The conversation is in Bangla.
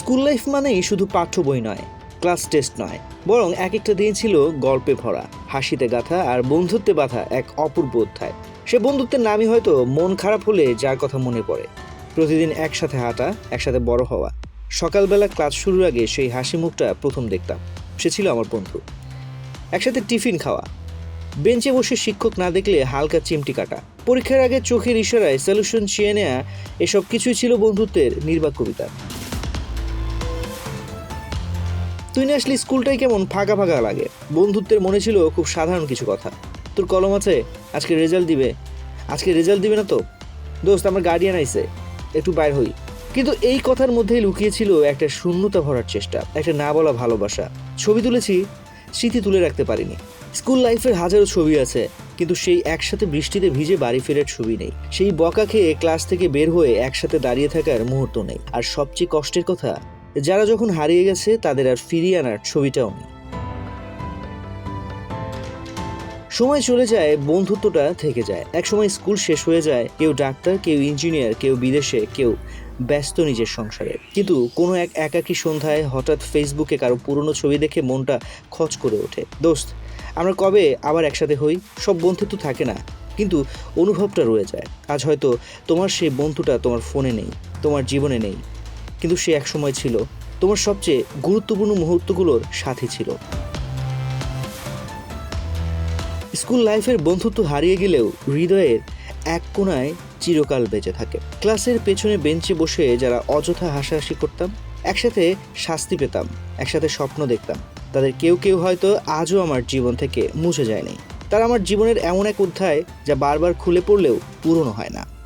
স্কুল লাইফ মানেই শুধু পাঠ্য বই নয়, ক্লাস টেস্ট নয়, বরং এক একটা দিন ছিল গল্পে ভরা, হাসিতে গাথা আর বন্ধুত্বে বাঁধা এক অপূর্ব অধ্যায়। সে বন্ধুত্বের নামই হয়তো মন খারাপ হলে যার কথা মনে পড়ে। প্রতিদিন একসাথে হাঁটা, একসাথে বড় হওয়া। সকালবেলা ক্লাস শুরুর আগে সেই হাসি মুখটা প্রথম দেখতাম। সে ছিল আমার বন্ধু। একসাথে টিফিন খাওয়া। বেঞ্চে বসে শিক্ষক না দেখলে হালকা চিমটি কাটা। পরীক্ষার আগে চোখের ইশারায় সলিউশন চেয়ে নেয়া এসব কিছুই ছিল বন্ধুত্বের নির্বাক কবিতা। তুই না আসলে স্কুলটাই কেমন ফাঁকা ফাঁকা লাগে। বন্ধুত্বের মনে ছিল খুব সাধারণ কিছু কথা। তোর কলম আছে? আজকে রেজাল্ট দিবে। আজকে রেজাল্ট দিবে না তো? দোস্ত, আমার গার্ডিয়ান আইসে একটু বাইর হই। কিন্তু এই কথার মধ্যেই লুকিয়েছিল একটা শূন্যতা ভরার চেষ্টা, একটা না বলা ভালোবাসা। ছবি তুলেছি, স্মৃতি তুলে রাখতে পারিনি। স্কুল লাইফের হাজারো ছবি আছে, কিন্তু সেই একসাথে বৃষ্টিতে ভিজে বাড়ি ফেরার ছবি নেই। সেই বকা খেয়ে ক্লাস থেকে বের হয়ে একসাথে দাঁড়িয়ে থাকার মুহূর্ত নেই। আর সবচেয়ে কষ্টের কথা যারা যখন হারিয়ে গেছে, তাদের আর ফিরিয়ে আনার ছবিটাও নেই। সময় চলে যায়, বন্ধুত্বটা থেকে যায়। এক সময় স্কুল শেষ হয়ে যায়, কেউ ডাক্তার, কেউ ইঞ্জিনিয়ার, কেউ বিদেশে, কেউ ব্যস্ত নিজের সংসারে। কিন্তু কোনো এক একাকী সন্ধ্যায় হঠাৎ ফেসবুকে কারও পুরনো ছবি দেখে মনটা খচ করে ওঠে। দোস্ত, আমরা কবে আবার একসাথে হই? সব বন্ধুত্ব থাকে না, কিন্তু অনুভবটা রয়ে যায়। আজ হয়তো তোমার সেই বন্ধুটা তোমার ফোনে নেই, তোমার জীবনে নেই। কিন্তু সে এক সময় ছিল। তোমার সবচেয়ে গুরুত্বপূর্ণ মুহূর্তগুলোর সাথী ছিল। স্কুল লাইফের বন্ধুত্ব হারিয়ে গেলেও হৃদয়ের এক কোণায় চিরকাল বেঁচে থাকে। ক্লাসের পেছনে বেঞ্চে বসে যারা অযথা হাসাহাসি করতাম, একসাথে শাস্তি পেতাম, একসাথে স্বপ্ন দেখতাম। তাদের কেউ কেউ হয়তো আজও আমার জীবন থেকে মুছে যায়নি। তারা আমার জীবনের এমন এক অধ্যায় যা বারবার খুলে পড়লেও পুরনো হয় না।